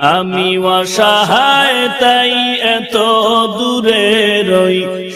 আমি অসহায় তাই এত দূরে রই।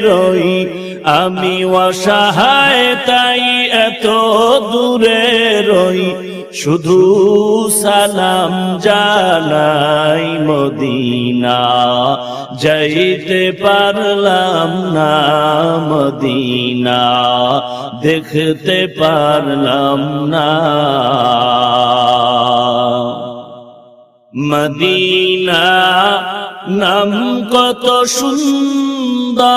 রই। আমি অসহায়, তাই এত দূরে রই। শুধু সালাম জানাই মদিনা। যাইতে পারলাম না মদিনা। দেখতে পারলাম না। মদিনা নাম কত সুন্দর।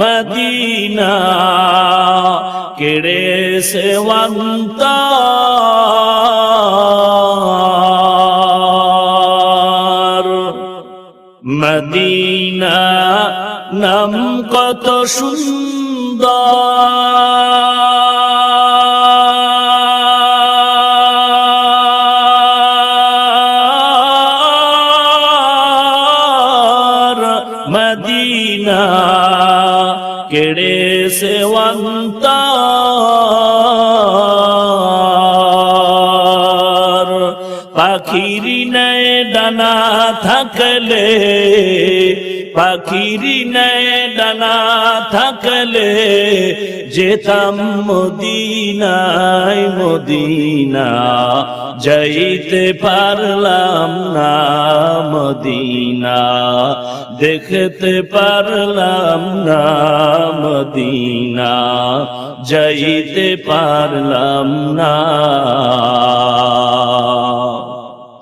মদিনা কেড়ে সেবন্ত মদিনা নাম কত সুন্দর। মদিনা কেড়ে সেবন্ত পাখিরি ডানা থাকলে পাখিরি ডানা থাকলে যেতাম মদিনায় মদিনা, যাইতে পারলাম না মদিনা, দেখতে পারলাম না মদিনা, যাইতে পারলাম না।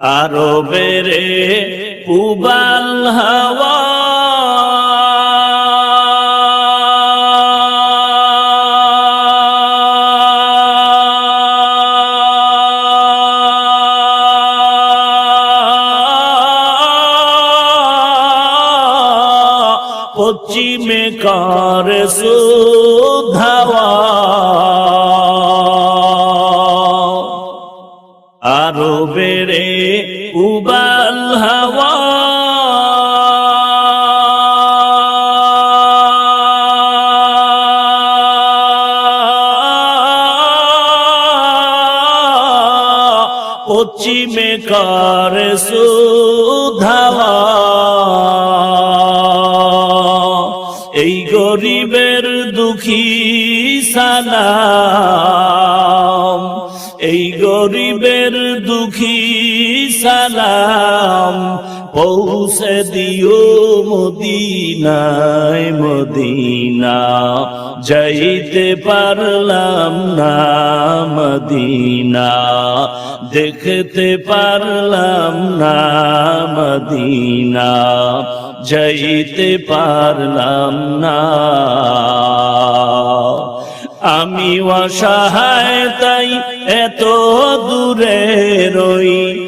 আরও বেড়ে পুবাল হাওয়া। পশ্চিমে কার সুধাওয়া। উবাল হাওয়া। পশ্চিমে কর সুধাওয়া এই গরিবের দুঃখী সালাম এই গরিবের দুঃখী সালাম পৌঁছে দিও মদিনায়, মদিনা। যাইতে পারলাম না মদিনা। দেখতে পারলাম না মদিনা। যাইতে পারলাম না। আমি অসহায়, তাই এত দূরে রই।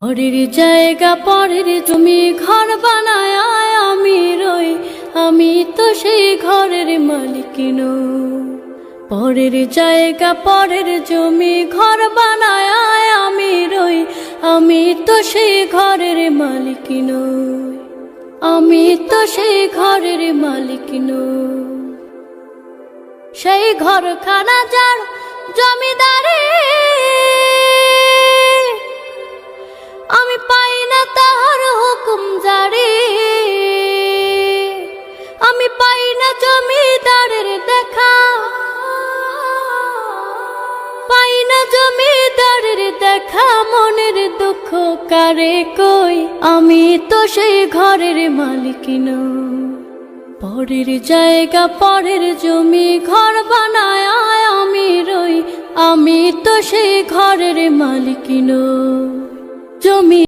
পরের জায়গা, পরের তুমি ঘর বানায় আমি রই। আমি তো সেই ঘরের মালিক। পরের জায়গা, পরের জমি, ঘর বানায় আমি রই। আমি তো সেই ঘরের মালিক নই। আমি তো সেই ঘরের মালিক নই। সেই ঘর খানা যার জমিদারে কারে কই? আমি তো সেই ঘরের মালিক পরের জায়গা, পরের জমি, ঘর বানায় আমি রই। আমি তো সেই ঘরের মালিক জমি